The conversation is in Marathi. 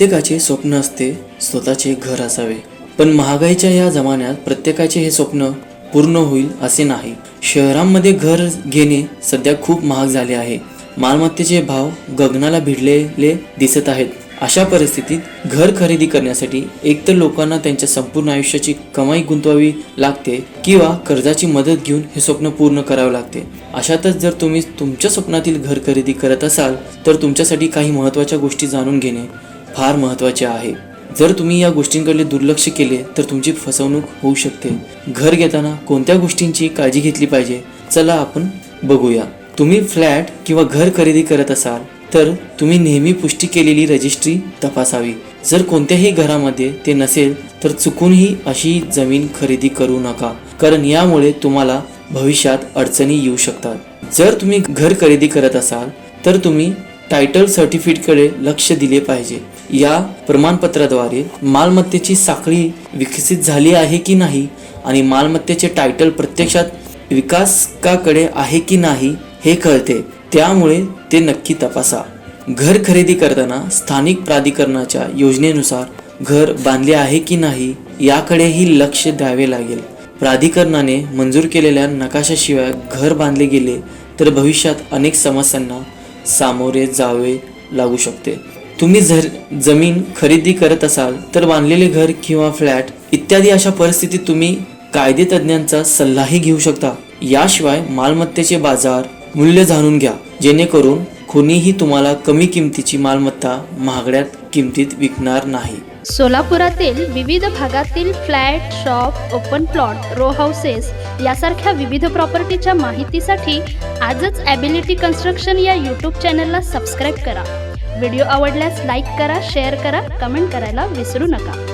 प्रत्येकाचे स्वप्न असते स्वतःचे घर असावे. पण महागाईच्या या जमान्यात प्रत्येकाचे हे स्वप्न पूर्ण होईल असे नाही. शहरांमध्ये घर घेणे सध्या खूप महाग झाले आहे. मालमत्तेचे भाव गगनाला भिडलेले दिसत आहेत. अशा परिस्थितीत घर खरेदी करण्यासाठी एकतर लोकांना त्यांच्या संपूर्ण आयुष्याची कमाई गुंतवावी लागते किंवा कर्जाची मदत घेऊन हे स्वप्न पूर्ण करावे लागते. अशातच जर तुम्ही तुमच्या स्वप्नातील घर खरेदी करत असाल तर तुमच्यासाठी काही महत्त्वाच्या गोष्टी जाणून घेणे. फार महत्त्वाचे आहे. जर तुम्ही या गोष्टींकडे दुर्लक्ष केले तर तुमची फसवणूक होऊ शकते. घर घेताना कोणत्या गोष्टींची काळजी घेतली पाहिजे चला आपण बघूया. तुम्ही फ्लॅट किंवा घर खरेदी करत असाल तर तुम्ही नेहमी पुष्टी केलेली रजिस्ट्री तपासावी. जर कोणत्याही घरामध्ये ते नसेल तर चुकूनही अशी जमीन खरेदी करू नका कारण यामुळे तुम्हाला भविष्यात अडचणी येऊ शकतात. जर तुम्ही घर खरेदी करत असाल तर तुम्ही टायटल सर्टिफिकेटकडे लक्ष दिले पाहिजे. या प्रमाणपत्राद्वारे मालमत्तेची साखळी विकसित झाली आहे की नाही आणि मालमत्तेचे टायटल प्रत्यक्षात विकासकाकडे आहे की नाही हे कळते. त्यामुळे ते नक्की तपासा. घर खरेदी करताना स्थानिक प्राधिकरणाच्या योजनेनुसार घर बांधले आहे की नाही याकडेही लक्ष द्यावे लागेल. प्राधिकरणाने मंजूर केलेल्या नकाशाशिवाय घर बांधले गेले तर भविष्यात अनेक समस्यांना सामोरे जावे लागू शकते. तुम्ही जर जमीन खरेदी करत असाल तर बांधलेले घर किंवा फ्लॅट इत्यादी अशा परिस्थितीत तुम्ही कायदे तज्ज्ञांचा सल्लाही घेऊ शकता. याशिवाय मालमत्तेचे बाजार मूल्य जाणून घ्या. जेणेकरून कोणीही तुम्हाला कमी किमतीची मालमत्ता महागड्यात किमतीत विकणार नाही. सोलापुरातील विविध भागातील flat shop open plot row houses यासारख्या विविध प्रॉपर्टीच्या माहितीसाठी आजच ॲबिलिटी कन्स्ट्रक्शन या यूट्यूब चॅनलला सबस्क्राईब करा. व्हिडिओ आवडल्यास लाईक करा शेअर करा कमेंट करायला विसरू नका.